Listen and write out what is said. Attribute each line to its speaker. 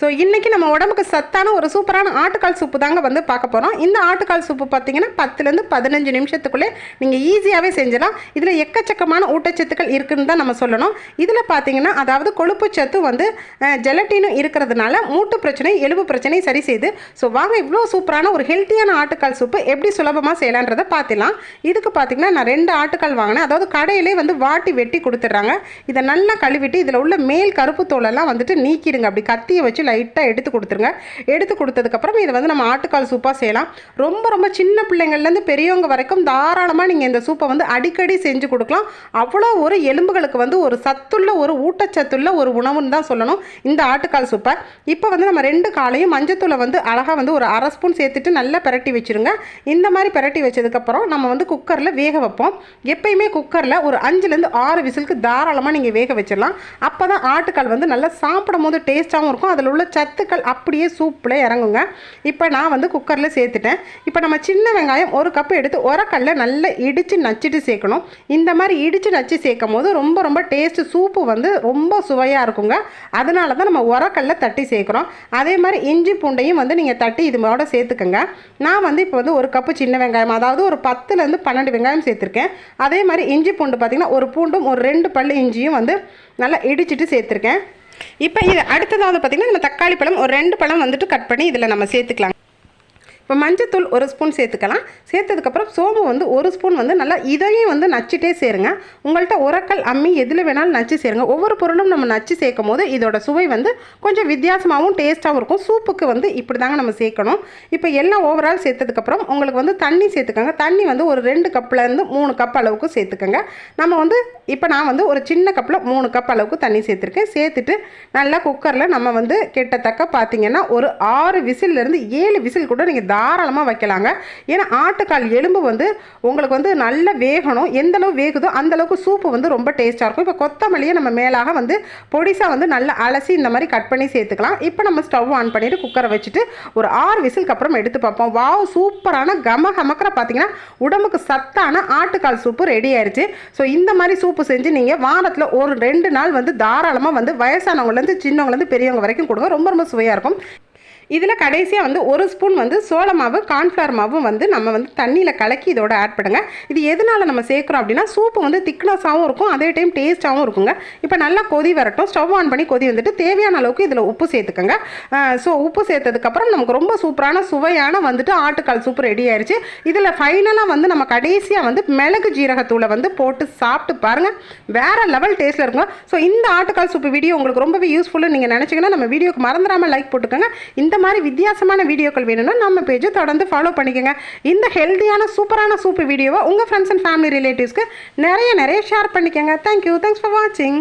Speaker 1: So இன்றைக்கி நம்ம உடம்புக்கு சத்தான ஒரு சூப்பரான ஆட்டுக்கால் சூப்பு தாங்க வந்து பார்க்க போகிறோம் இந்த ஆட்டுக்கால் சூப்பு பார்த்தீங்கன்னா பத்துலேருந்து பதினஞ்சு நிமிஷத்துக்குள்ளே நீங்கள் ஈஸியாகவே செஞ்சிடலாம். இதில் எக்கச்சக்கமான ஊட்டச்சத்துக்கள் இருக்குதுன்னு தான் நம்ம சொல்லணும். இதில் பார்த்தீங்கன்னா அதாவது கொழுப்பு சத்து வந்து ஜெலட்டினும் இருக்கிறதுனால மூட்டு பிரச்சனை எலும்பு பிரச்சனை சரி செய்து ஸோ வாங்க இவ்வளோ சூப்பரான ஒரு ஹெல்த்தியான ஆட்டுக்கால் சூப்பு எப்படி சுலபமாக செய்யலான்றதை பார்த்துலாம் இதுக்கு பார்த்தீங்கன்னா நான் ரெண்டு ஆட்டுக்கால் வாங்கினேன். அதாவது கடையிலே வந்து வாட்டி வெட்டி கொடுத்துட்றாங்க. இதை நல்லா கழுவிட்டு இதில் உள்ள மேல் கருப்பு தோலெல்லாம் வந்துட்டு நீக்கிடுங்க. அப்படி கத்தியை வச்சு லைட்டாக எடுத்து கொடுத்துருங்க. எடுத்து கொடுத்ததுக்கப்புறம் இதை வந்து நம்ம ஆட்டுக்கால் சூப்பாக செய்யலாம். ரொம்ப ரொம்ப சின்ன பிள்ளைங்கள்லேருந்து பெரியவங்க வரைக்கும் தாராளமாக நீங்கள் இந்த சூப்பை வந்து அடிக்கடி செஞ்சு கொடுக்கலாம். அவ்வளோ ஒரு எலும்புகளுக்கு வந்து ஒரு சத்துள்ள ஒரு ஊட்டச்சத்துள்ள ஒரு உணவுன்னு தான் சொல்லணும் இந்த ஆட்டுக்கால் சூப்பை. இப்போ வந்து நம்ம ரெண்டு காலையும் மஞ்சத்தூளை வந்து அழகாக வந்து ஒரு அரை ஸ்பூன் சேர்த்துட்டு நல்லா பிரட்டி வச்சுருங்க. இந்த மாதிரி பிரட்டி வச்சதுக்கப்புறம் நம்ம வந்து குக்கரில் வேக வைப்போம். எப்பயுமே குக்கரில் ஒரு அஞ்சுலேருந்து ஆறு விசிலுக்கு தாராளமாக நீங்கள் வேக வச்சிடலாம். அப்போ தான் ஆட்டுக்கால் வந்து நல்லா சாப்பிடும் போது டேஸ்ட்டாகவும் இருக்கும். அதில் உள்ள சத்துக்கள் அப்படியே சூப்பில் இறங்குங்க. இப்போ நான் வந்து குக்கரில் சேர்த்துட்டேன். இப்போ நம்ம சின்ன வெங்காயம் ஒரு கப்பு எடுத்து உரக்கல்ல நல்லா இடித்து நச்சுட்டு சேர்க்கணும். இந்த மாதிரி இடித்து நச்சு சேர்க்கும் போது ரொம்ப ரொம்ப டேஸ்ட்டு சூப்பு வந்து ரொம்ப சுவையாக இருக்குங்க. அதனால தான் நம்ம உரக்கல்ல தட்டி சேர்க்குறோம். அதே மாதிரி இஞ்சி பூண்டையும் வந்து நீங்கள் தட்டி இதோட சேர்த்துக்கோங்க. நான் வந்து இப்போ வந்து ஒரு கப்பு சின்ன வெங்காயம் அதாவது ஒரு பத்துலேருந்து பன்னெண்டு வெங்காயம் சேர்த்துருக்கேன். அதே மாதிரி இஞ்சி பூண்டு பார்த்திங்கன்னா ஒரு பூண்டும் ஒரு ரெண்டு பல்லு இஞ்சியும் வந்து நல்லா இடிச்சிட்டு சேர்த்துருக்கேன். இப்போ இது அடுத்ததாவது பார்த்திங்கன்னா நம்ம தக்காளி பழம் ஒரு ரெண்டு பழம் வந்துட்டு கட் பண்ணி இதில் நம்ம சேர்த்துக்கலாம் இப்போ மஞ்சத்தூள் ஒரு ஸ்பூன் சேர்த்துக்கலாம். சேர்த்ததுக்கப்புறம் சோம்பு வந்து ஒரு ஸ்பூன் வந்து நல்லா இதையும் வந்து நச்சுட்டே சேருங்க. உங்கள்கிட்ட உரக்கல் அம்மி எதில் வேணாலும் நச்சு சேருங்க. ஒவ்வொரு பொருளும் நம்ம நச்சு சேர்க்கும் போது இதோட சுவை வந்து கொஞ்சம் வித்தியாசமாகவும் டேஸ்ட்டாகவும் இருக்கும். சூப்புக்கு வந்து இப்படி தாங்க நம்ம சேர்க்கணும். இப்போ எல்லாம் ஓவரால் சேர்த்ததுக்கப்புறம் உங்களுக்கு வந்து தண்ணி சேர்த்துக்கோங்க. தண்ணி வந்து ஒரு ரெண்டு கப்லேருந்து மூணு கப் அளவுக்கு சேர்த்துக்கோங்க. நம்ம வந்து இப்போ நான் வந்து ஒரு சின்ன கப்பில் மூணு கப் அளவுக்கு தண்ணி சேர்த்துருக்கேன். சேர்த்துட்டு நல்லா குக்கரில் நம்ம வந்து கிட்டத்தக்க பார்த்தீங்கன்னா ஒரு ஆறு விசிலேருந்து ஏழு விசில் கூட நீங்கள் தாராளமாக வைக்கலாங்க. ஏன்னா ஆட்டுக்கால் எலும்பு வந்து உங்களுக்கு வந்து நல்லா வேகணும். எந்த அளவு வேகுதோ அந்தளவுக்கு சூப்பு வந்து ரொம்ப டேஸ்ட்டாக இருக்கும். இப்போ கொத்தமல்லியை நம்ம மேலாக வந்து பொடிசாக வந்து நல்லா அலசி இந்த மாதிரி கட் பண்ணி சேர்த்துக்கலாம். இப்போ நம்ம ஸ்டவ் ஆன் பண்ணிவிட்டு குக்கரை வச்சுட்டு ஒரு ஆறு விசிலுக்கு அப்புறம் எடுத்து பார்ப்போம். வாவ் சூப்பரான கம கமக்கிற பார்த்தீங்கன்னா உடம்புக்கு சத்தான ஆட்டுக்கால் சூப்பு ரெடி ஆயிடுச்சு ஸோ இந்த மாதிரி சூப்பு செஞ்சு நீங்கள் வாரத்தில் ஒரு ரெண்டு நாள் வந்து தாராளமாக வந்து வயசானவங்கலேருந்து சின்னவங்கலேருந்து பெரியவங்க வரைக்கும் கொடுங்க. ரொம்ப ரொம்ப சுவையாக இருக்கும். இதில் கடைசியாக வந்து ஒரு ஸ்பூன் வந்து சோள மாவு கார்ன்ஃப்ளவர் மாவும் வந்து நம்ம வந்து தண்ணியில் கலக்கி இதோட ஆட் பண்ணுங்கள் இது எதனால் நம்ம சேர்க்குறோம் அப்படின்னா சூப்பு வந்து திக்னஸாகவும் இருக்கும் அதே டைம் டேஸ்ட்டாகவும் இருக்குங்க. இப்போ நல்லா கொதி வரட்டும். ஸ்டவ் ஆன் பண்ணி கொதி வந்துட்டு தேவையான அளவுக்கு இதில் உப்பு சேர்த்துக்கோங்க. ஸோ உப்பு சேர்த்ததுக்கப்புறம் நமக்கு ரொம்ப சூப்பரான சுவையான வந்துட்டு ஆட்டுக்கால் சூப்பு ரெடி ஆயிடுச்சு இதில் ஃபைனலாக வந்து நம்ம கடைசியாக வந்து மிளகு ஜீரகத்தூளை வந்து போட்டு சாப்பிட்டு பாருங்கள் வேறு லெவல் டேஸ்ட்டில் இருக்குங்க. ஸோ இந்த ஆட்டுக்கால் சூப்பு வீடியோ உங்களுக்கு ரொம்பவே யூஸ்ஃபுல்னு நீங்கள் நினச்சிங்கன்னா நம்ம வீடியோக்கு மறந்துடாமல் லைக் போட்டுக்கோங்க. இந்த இந்த மாதிரி வித்தியாசமான வீடியோக்கள் வேணும்னா நம்ம பேஜை தொடர்ந்து ஃபாலோ பண்ணிக்கோங்க. இந்த ஹெல்த்தியான சூப்பரான சூப்பு வீடியோவை உங்கள் ஃப்ரெண்ட்ஸ் அண்ட் ஃபேமிலி ரிலேட்டிவ்ஸ்க்கு நிறைய நிறைய ஷேர் பண்ணிக்கோங்க. தேங்க்யூ தேங்க்ஸ் ஃபார் வாட்சிங்